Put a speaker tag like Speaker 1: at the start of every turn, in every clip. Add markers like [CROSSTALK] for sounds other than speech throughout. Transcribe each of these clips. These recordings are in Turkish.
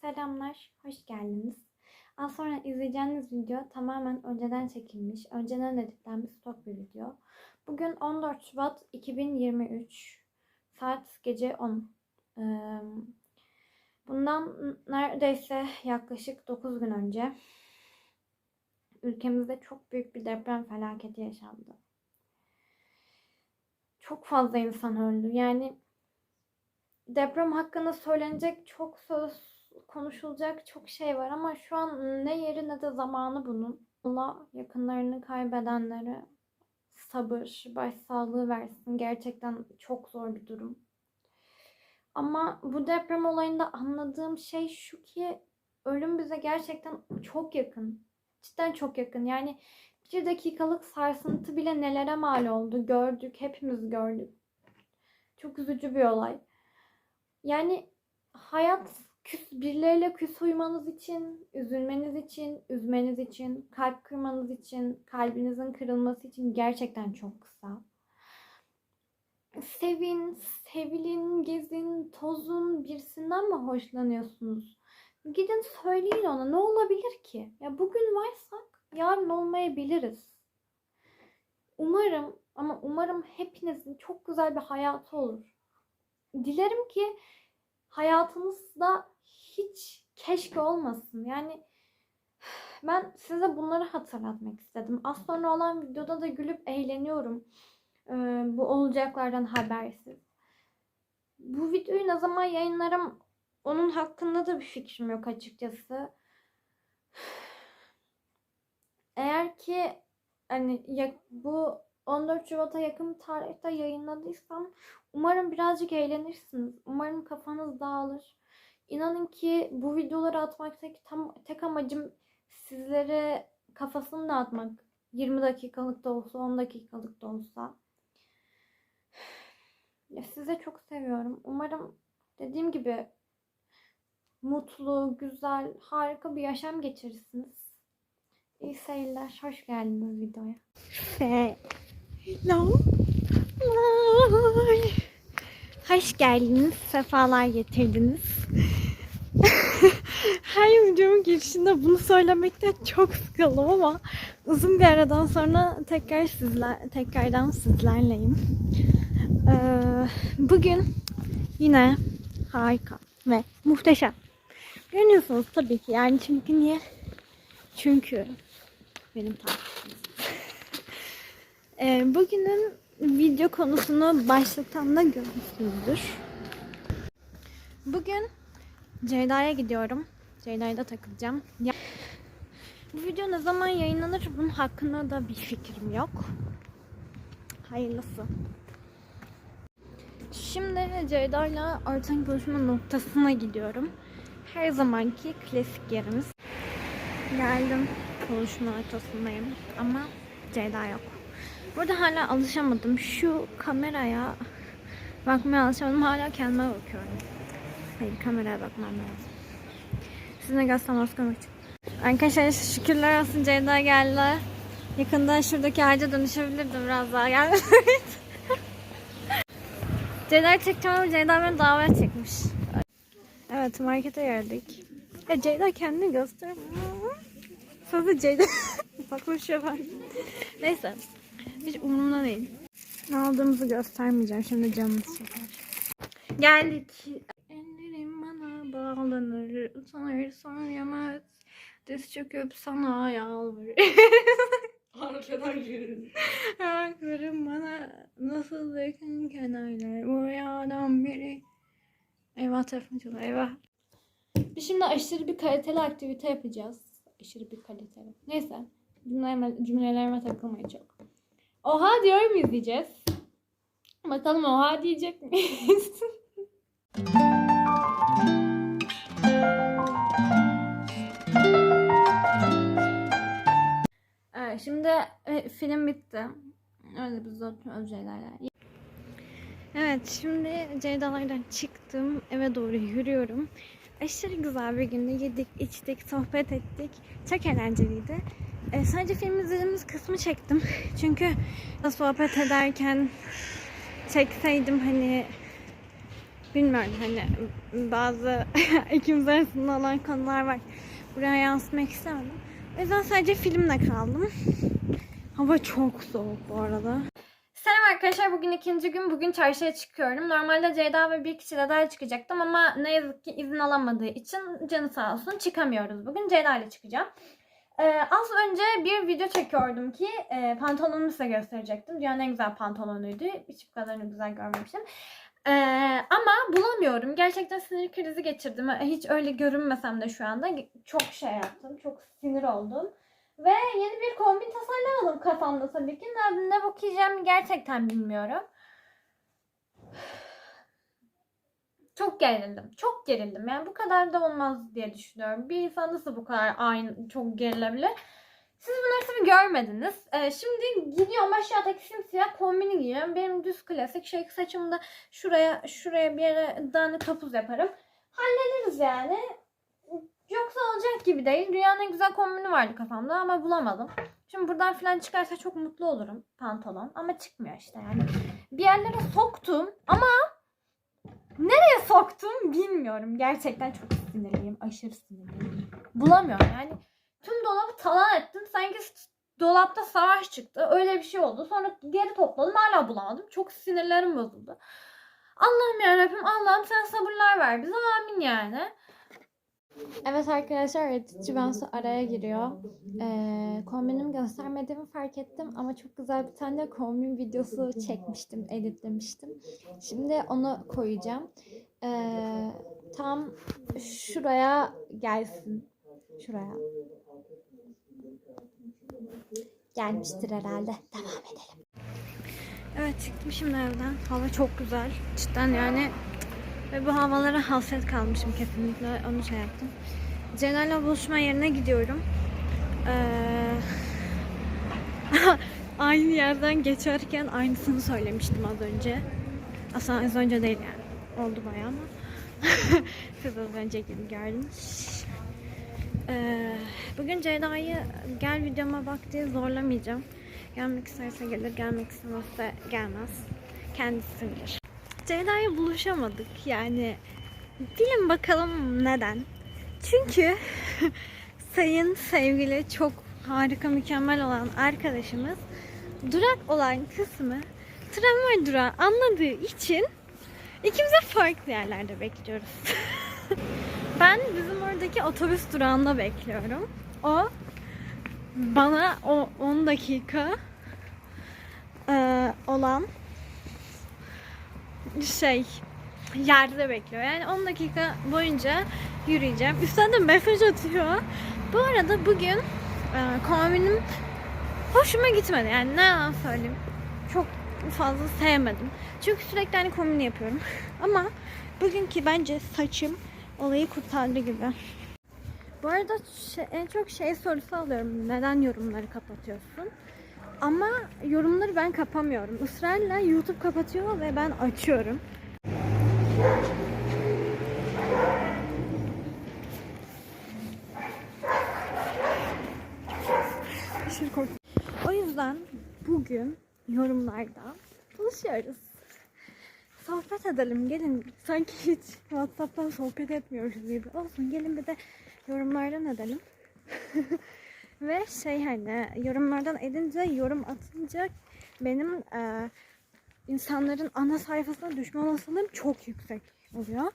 Speaker 1: Selamlar, hoş geldiniz. Az sonra izleyeceğiniz video tamamen önceden çekilmiş, önceden editlenmiş stok bir video. Bugün 14 Şubat 2023, saat gece 10. Ee, Bundan neredeyse yaklaşık 9 gün önce ülkemizde çok büyük bir deprem felaketi yaşandı. Çok fazla insan öldü. Yani deprem hakkında söylenecek çok söz, konuşulacak çok şey var ama şu an ne yeri ne de zamanı bunun. Allah yakınlarını kaybedenlere sabır, başsağlığı versin. Gerçekten çok zor bir durum. Ama bu deprem olayında anladığım şey şu ki ölüm bize gerçekten çok yakın. Cidden çok yakın. Yani bir dakikalık sarsıntı bile nelere mal oldu gördük. Hepimiz gördük. Çok üzücü bir olay. Yani hayat küs, birileriyle küs uyumanız için, üzülmeniz için, üzmeniz için, kalp kırmanız için, kalbinizin kırılması için gerçekten çok kısa. Sevin, sevilin, gezin, tozun birisinden mi hoşlanıyorsunuz? Gidin söyleyin ona ne olabilir ki? Ya bugün varsak yarın olmayabiliriz. Umarım ama umarım hepinizin çok güzel bir hayatı olur. Dilerim ki hayatınızda hiç keşke olmasın. Yani ben size bunları hatırlatmak istedim. Az sonra olan videoda da gülüp eğleniyorum. Ee, bu olacaklardan habersiz. Bu videoyu ne zaman yayınlarım onun hakkında da bir fikrim yok açıkçası. Eğer ki hani ya, bu 14 Şubat'a yakın bir tarihte yayınladıysam umarım birazcık eğlenirsiniz. Umarım kafanız dağılır. İnanın ki bu videoları atmaktaki tam tek amacım sizlere kafasını dağıtmak. 20 dakikalık da olsa 10 dakikalık da olsa. Ya size çok seviyorum. Umarım dediğim gibi mutlu, güzel, harika bir yaşam geçirirsiniz. İyi seyirler. Hoş geldiniz videoya. Hello. Hoş geldiniz. Sefalar getirdiniz. Her videomun girişinde bunu söylemekten çok sıkıldım ama uzun bir aradan sonra tekrar sizler tekrardan sizlerleyim. Ee, bugün yine harika ve muhteşem. Görüyorsunuz tabii ki yani çünkü niye? Çünkü benim takipçim. Ee, bugünün video konusunu başlıktan da görmüşsünüzdür. Bugün Ceyda'ya gidiyorum. Da takılacağım. Ya, bu video ne zaman yayınlanır bunun hakkında da bir fikrim yok. Hayırlısı. Şimdi Ceyda'yla ortak buluşma noktasına gidiyorum. Her zamanki klasik yerimiz. Geldim. Buluşma noktasındayım. Ama Ceyda yok. Burada hala alışamadım. Şu kameraya bakmaya alışamadım. Hala kendime bakıyorum. Hayır kameraya bakmam lazım. Sizinle göstermez komik. Arkadaşlar şükürler olsun Ceyda geldi. Yakında şuradaki ağaca dönüşebilirdi biraz daha geldi. [LAUGHS] Ceyda çekeceğim ama Ceyda beni davet çekmiş. Evet markete geldik. Ya Ceyda kendini göstermiyor. Sözü Ceyda. [LAUGHS] Bakmışıyor ben. Neyse. Hiç umurumda değil. Ne aldığımızı göstermeyeceğim. Şimdi canımız çeker. Geldik. Bağlanır. Utanırsan yemez. Diz çöküp sana yalvarır.
Speaker 2: Arkadan yürüdüm.
Speaker 1: Ayaklarım bana nasıl yakın kenarlar. Bu rüyadan beri. Eyvah telefon çalıyor. Eyvah. Biz şimdi aşırı bir kaliteli aktivite yapacağız. Aşırı bir kaliteli. Neyse. Cümlelerime, cümlelerime takılmayın çok. Oha diyor muyuz diyeceğiz. Bakalım oha diyecek miyiz? [LAUGHS] Evet, şimdi e, film bitti. Öyle biz oturuyoruz Ceyda'yla. Evet şimdi Ceyda'lardan çıktım. Eve doğru yürüyorum. Aşırı güzel bir gündü. Yedik, içtik, sohbet ettik. Çok eğlenceliydi. E, sadece film izlediğimiz kısmı çektim. [LAUGHS] Çünkü sohbet ederken çekseydim hani bilmiyorum hani bazı [LAUGHS] ikimiz arasında olan konular var. Buraya yansıtmak istemedim. O yüzden sadece filmle kaldım. Hava çok soğuk bu arada. Selam arkadaşlar. Bugün ikinci gün. Bugün çarşıya çıkıyorum. Normalde Ceyda ve bir kişiyle daha çıkacaktım ama ne yazık ki izin alamadığı için canı sağ olsun çıkamıyoruz bugün. Ceyda ile çıkacağım. Ee, az önce bir video çekiyordum ki e, pantolonumu size gösterecektim. Dünyanın en güzel pantolonuydu. Hiç bu kadarını güzel görmemiştim. Ee, ama bulamıyorum. Gerçekten sinir krizi geçirdim. Hiç öyle görünmesem de şu anda çok şey yaptım. Çok sinir oldum. Ve yeni bir kombin tasarlamadım kafamda tabii ki. Ne, ne bakacağımı gerçekten bilmiyorum. Çok gerildim. Çok gerildim. Yani bu kadar da olmaz diye düşünüyorum. Bir insan nasıl bu kadar aynı çok gerilebilir? Siz bunları tabii görmediniz. Ee, şimdi gidiyorum aşağıdaki simsiyah kombini giyiyorum. Benim düz klasik şey saçımı da şuraya şuraya bir yere tane topuz yaparım. Hallederiz yani. Yoksa olacak gibi değil. Dünyanın güzel kombini vardı kafamda ama bulamadım. Şimdi buradan falan çıkarsa çok mutlu olurum pantolon. Ama çıkmıyor işte yani. Bir yerlere soktum ama nereye soktum bilmiyorum. Gerçekten çok sinirliyim. Aşırı sinirliyim. Bulamıyorum yani. Tüm dolabı talan ettim. Sanki dolapta savaş çıktı. Öyle bir şey oldu. Sonra geri topladım. Hala bulamadım. Çok sinirlerim bozuldu. Allah'ım yarabbim. Allah'ım sen sabırlar ver bize. Amin yani. Evet arkadaşlar öğretici Bensu araya giriyor. Ee, kombinimi göstermediğimi fark ettim ama çok güzel bir tane kombin videosu çekmiştim, editlemiştim. Şimdi onu koyacağım. Ee, tam şuraya gelsin. Şuraya. Gelmiştir herhalde. Devam edelim. Evet çıktım şimdi evden. Hava çok güzel. Cidden yani ve bu havalara hasret kalmışım kesinlikle. Onu şey yaptım. Celal'le buluşma yerine gidiyorum. Ee, [LAUGHS] aynı yerden geçerken aynısını söylemiştim az önce. Aslında az önce değil yani. Oldu bayağı ama. [LAUGHS] Siz az önce gibi gördünüz. Ee, bugün Ceyda'yı gel videoma bak diye zorlamayacağım. Gelmek isterse gelir, gelmek istemezse gelmez. Kendisi bilir. Ceyda'yla buluşamadık yani. Bilin bakalım neden. Çünkü [LAUGHS] sayın sevgili çok harika mükemmel olan arkadaşımız durak olan kısmı tramvay durağı anladığı için ikimiz de farklı yerlerde bekliyoruz. [LAUGHS] ben bizim oradaki otobüs durağında bekliyorum. O bana o 10 dakika eee, olan şey yerde bekliyor. Yani 10 dakika boyunca yürüyeceğim. Üstten de mesaj atıyor. Bu arada bugün e, kombinim hoşuma gitmedi. Yani ne yalan söyleyeyim. Çok fazla sevmedim. Çünkü sürekli aynı kombini yapıyorum. [LAUGHS] Ama bugünkü bence saçım olayı kurtardı gibi. Bu arada şey- en çok şey sorusu alıyorum. Neden yorumları kapatıyorsun? Ama yorumları ben kapamıyorum. Israrla YouTube kapatıyor ve ben açıyorum. Korktum. O yüzden bugün yorumlarda buluşuyoruz. Sohbet edelim gelin. Sanki hiç WhatsApp'tan sohbet etmiyoruz gibi. Olsun gelin bir de yorumlardan edelim. [LAUGHS] Ve şey hani yorumlardan edince yorum atınca benim e, insanların ana sayfasına düşme olasılığım çok yüksek oluyor.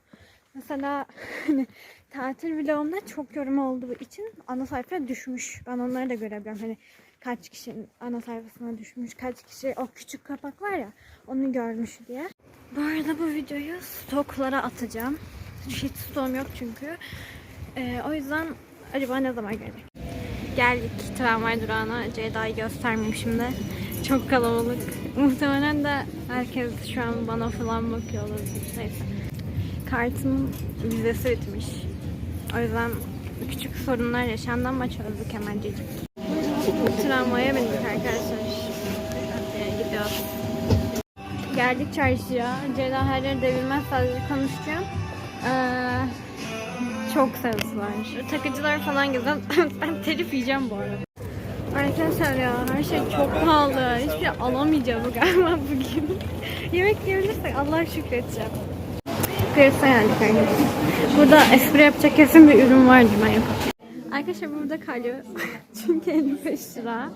Speaker 1: Mesela [LAUGHS] hani tatil vlogumda çok yorum olduğu için ana sayfaya düşmüş. Ben onları da görebiliyorum. Hani kaç kişinin ana sayfasına düşmüş, kaç kişi o küçük kapak var ya onu görmüş diye. Bu arada bu videoyu stoklara atacağım. Hiç stoğum yok çünkü. E, o yüzden acaba ne zaman gelecek? Geldik tramvay durağına. Ceyda'yı göstermeyeyim şimdi. Çok kalabalık. Muhtemelen de herkes şu an bana falan bakıyor olabilir. Neyse. Kartımın vizesi bitmiş. O yüzden küçük sorunlar yaşandı ama çözdük hemencecik. Tramvaya bindik arkadaşlar. Ee, gidiyoruz. Geldik çarşıya. Ceyda her yeri devirmez sadece konuşacağım. Ee, çok ses var. Takıcılar falan güzel. [LAUGHS] ben telif yiyeceğim bu arada. Arkadaşlar ya her şey çok pahalı. Hiçbir şey alamayacağım galiba [LAUGHS] bugün. Yemek yiyebilirsek Allah şükredeceğim. Kırsa geldik arkadaşlar. Burada espri yapacak kesin bir ürün vardı ben yapayım. Arkadaşlar burada kalıyoruz. [LAUGHS] Çünkü 55 lira.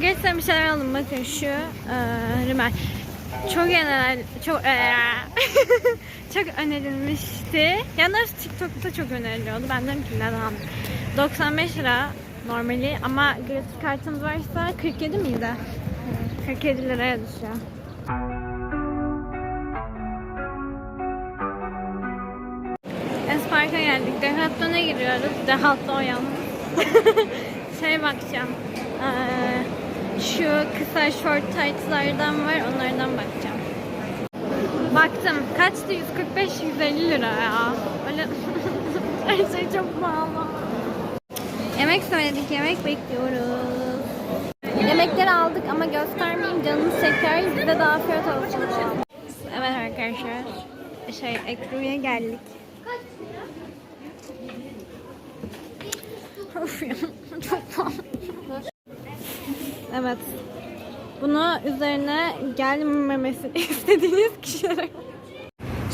Speaker 1: Gerçekten bir şeyler aldım. Bakın şu e, rimel. Çok genel, çok e, [LAUGHS] çok önerilmişti. Yalnız TikTok'ta çok öneriliyordu. Ben dedim ki neden? 95 lira normali ama gratis kartımız varsa 47 miydi? 47 liraya düşüyor. Espark'a geldik. Decathlon'a giriyoruz. Decathlon yalnız. şey bakacağım. Ee, şu kısa short tight'lardan var. Onlardan bakacağım. Baktım. Kaçtı? 145-150 lira ya. Öyle [LAUGHS] her şey çok pahalı. Yemek söyledik. Yemek bekliyoruz. Yemekleri aldık ama göstermeyeyim. Canınız çeker. Size de afiyet olsun. Evet arkadaşlar. Şey, Ekru'ya geldik. Of ya, [LAUGHS] çok pahalı. Evet. Bunu üzerine gelmemesini [LAUGHS] istediğiniz kişilere.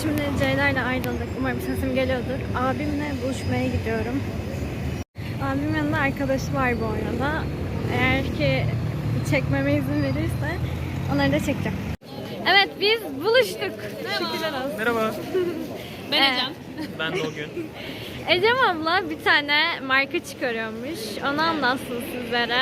Speaker 1: Şimdi Ceyda ile ayrıldık. Umarım sesim geliyordur. Abimle buluşmaya gidiyorum. Abimin yanında arkadaşı var bu arada. Eğer ki çekmeme izin verirse onları da çekeceğim. Evet biz buluştuk. Şükürler olsun.
Speaker 3: Merhaba. [LAUGHS]
Speaker 1: Ben
Speaker 2: Ecem.
Speaker 3: Ben de o gün.
Speaker 1: Ecem abla bir tane marka çıkarıyormuş. Onu anlatsın sizlere.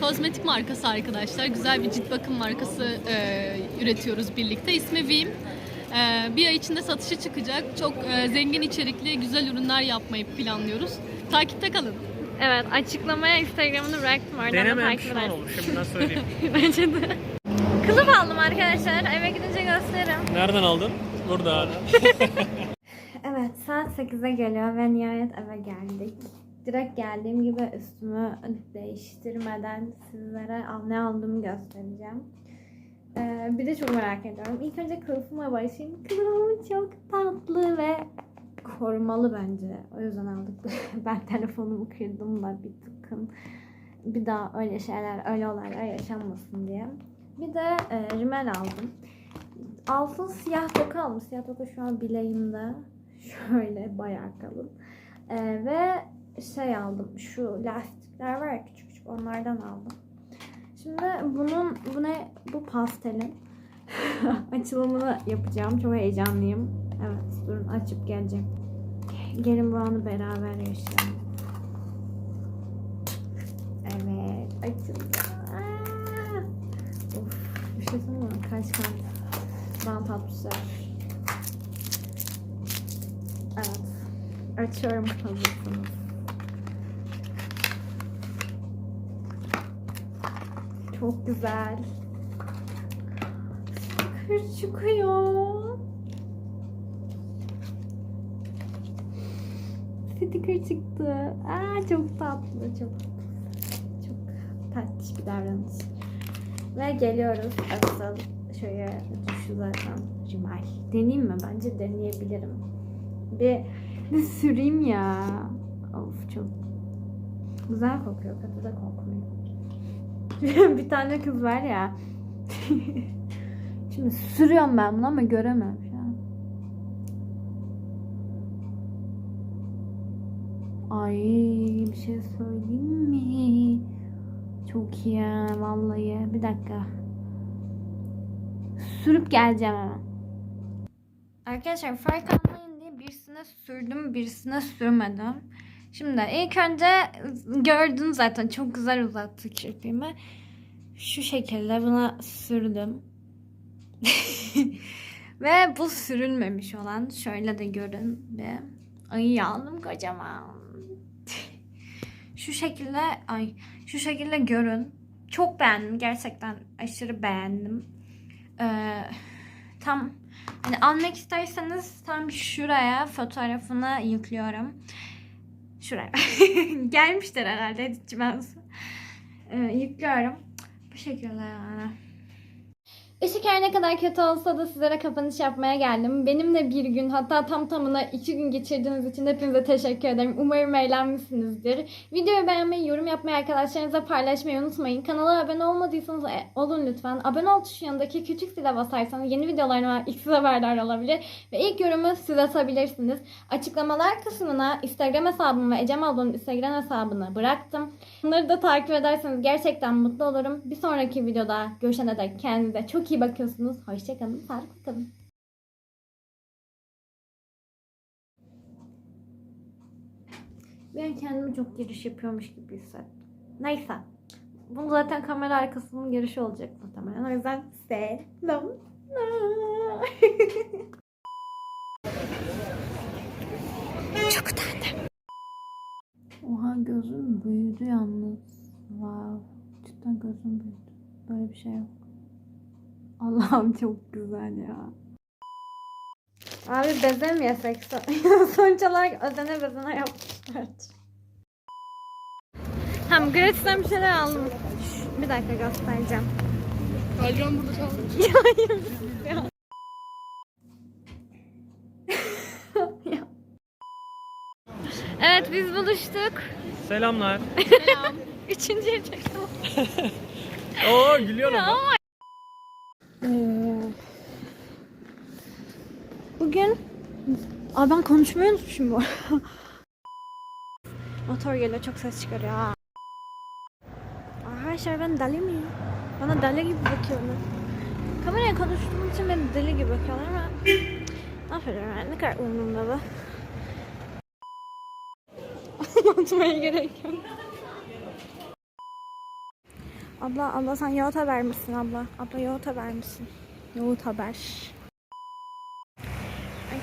Speaker 2: Kozmetik markası arkadaşlar. Güzel bir cilt bakım markası e, üretiyoruz birlikte. İsmi Vim. E, bir ay içinde satışa çıkacak. Çok e, zengin içerikli güzel ürünler yapmayı planlıyoruz. Takipte kalın.
Speaker 1: Evet açıklamaya Instagram'ını bıraktım oradan da
Speaker 3: Denemeyen
Speaker 1: takip
Speaker 3: pişman
Speaker 1: edersin.
Speaker 3: olur. Şimdiden söyleyeyim. [LAUGHS]
Speaker 1: Bence de. Kılıf aldım arkadaşlar. Eve gidince gösteririm.
Speaker 3: Nereden aldın? Burada. [LAUGHS] [LAUGHS]
Speaker 1: Evet saat 8'e geliyor ve nihayet eve geldik. Direkt geldiğim gibi üstümü değiştirmeden sizlere ne aldığımı göstereceğim. Ee, bir de çok merak ediyorum. İlk önce kılıfıma başlayayım. Kılıfım çok tatlı ve korumalı bence. O yüzden aldık. [LAUGHS] ben telefonumu kırdım da bir tıkın. Bir daha öyle şeyler, öyle olaylar yaşanmasın diye. Bir de e, rimel aldım. Altın siyah doku almış. Siyah doku şu an bileğimde. [LAUGHS] Şöyle bayağı kalın. Ee, ve şey aldım. Şu lastikler var ya küçük küçük onlardan aldım. Şimdi bunun bu ne? Bu pastelin [LAUGHS] açılımını yapacağım. Çok heyecanlıyım. Evet durun açıp geleceğim. Gelin bu anı beraber yaşayalım. Evet açıldı. Aa! Of, bir şey söyleyeyim mi? Kaç kant bant atmışlar. Evet. Açıyorum hazırsınız. Çok güzel. Sticker çıkıyor. Sticker çıktı. Aa çok tatlı. Çok çok tatlış bir davranış. Ve geliyoruz asıl şöyle düşü zaten rimal. Deneyeyim mi? Bence deneyebilirim. Bir, bir süreyim ya. Of çok güzel kokuyor. Kötü de kokmuyor. [LAUGHS] bir tane kız var ya. [LAUGHS] Şimdi sürüyorum ben bunu ama göremem. Ay bir şey söyleyeyim mi? Çok iyi vallahi. Bir dakika. Sürüp geleceğim hemen. Arkadaşlar fark anlayın diye birisine sürdüm, birisine sürmedim. Şimdi ilk önce gördün zaten çok güzel uzattı kirpiğimi. Şu şekilde buna sürdüm. [LAUGHS] Ve bu sürülmemiş olan şöyle de görün bir. Ay yağlım kocaman. [LAUGHS] şu şekilde ay şu şekilde görün. Çok beğendim gerçekten aşırı beğendim. Ee, tam hani almak isterseniz tam şuraya fotoğrafını yüklüyorum. Şuraya. [LAUGHS] Gelmiştir herhalde editçi ben. Ee, yüklüyorum. Bu şekilde yani. Işık her ne kadar kötü olsa da sizlere kapanış yapmaya geldim. Benimle bir gün hatta tam tamına iki gün geçirdiğiniz için hepinize teşekkür ederim. Umarım eğlenmişsinizdir. Videoyu beğenmeyi, yorum yapmayı, arkadaşlarınızla paylaşmayı unutmayın. Kanala abone olmadıysanız e, olun lütfen. Abone ol tuşu yanındaki küçük zile basarsanız yeni videolarıma ilk size haberdar olabilir. Ve ilk yorumu siz atabilirsiniz. Açıklamalar kısmına Instagram hesabımı ve Ecem ablanın Instagram hesabını bıraktım. Bunları da takip ederseniz gerçekten mutlu olurum. Bir sonraki videoda görüşene dek kendinize çok iyi bakıyorsunuz. Hoşçakalın, sağlıklı kalın. Ben kendimi çok giriş yapıyormuş gibi hissettim. Neyse. Bu zaten kamera arkasının girişi olacak muhtemelen. O yüzden selam. [LAUGHS] çok utandım. Oha gözüm büyüdü yalnız. Wow. Cidden gözüm büyüdü. Böyle bir şey yok. Allah'ım çok güzel ya. Abi beze mi yesek? [LAUGHS] Sonuç olarak özene bezene yapmışlar. Tamam gratis'ten bir şeyler aldım. Bir dakika göstereceğim.
Speaker 2: Kalcan burada kaldı. [LAUGHS]
Speaker 1: Evet biz buluştuk.
Speaker 3: Selamlar. [LAUGHS]
Speaker 1: Üçüncüye çektim.
Speaker 3: Oo gülüyorum.
Speaker 1: Ee, Bugün Aa ben konuşmayı unutmuşum bu. [LAUGHS] Motor geliyor çok ses çıkarıyor ha. Arkadaşlar ben deli miyim? Bana deli gibi bakıyorlar. Kameraya konuştuğum için beni deli gibi bakıyorlar ama [CLEARS THROAT] ne yani ne kadar umurumda bu. Anlatmaya [LAUGHS] gerek yok. Abla, abla sen yoğurt haber misin abla? Abla yoğurt haber misin? Yoğurt haber.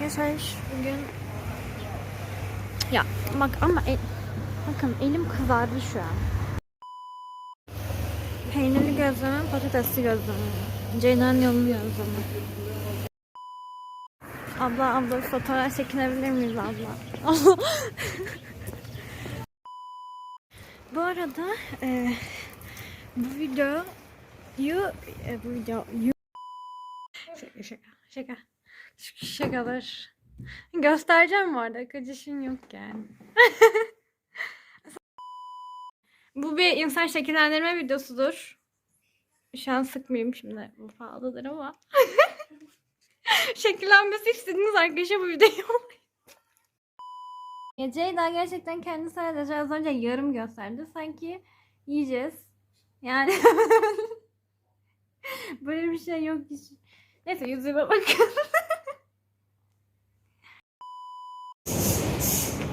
Speaker 1: Arkadaşlar bugün ya bak ama el... bakın elim kızardı şu an. Peynirli gözleme, patatesli gözleme. Ceyna'nın yolunu gözleme. Abla abla fotoğraf çekinebilir miyiz abla? [LAUGHS] Bu arada e, bu videoyu e, bu videoyu şaka şaka şaka şakalar göstereceğim bu arada kaçışın yok yani. [LAUGHS] bu bir insan şekillendirme videosudur. Şu an sıkmayayım şimdi bu pahalıdır ama. [LAUGHS] Şekillenmesi istediğiniz arkadaşa bu videoyu Ceyda gerçekten kendi sadece az önce yarım gösterdi. Sanki yiyeceğiz. Yani [LAUGHS] böyle bir şey yok hiç. Neyse yüzüme bakın.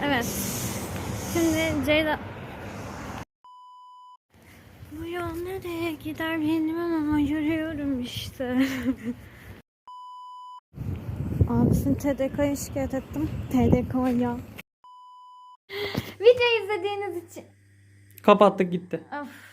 Speaker 1: Evet. Şimdi Ceyda bu yol nereye gider bilmem ama yürüyorum işte. [LAUGHS] Abisini TDK'ya şikayet ettim. TDK'ya. Video izlediğiniz için
Speaker 3: Kapattık gitti.
Speaker 1: Of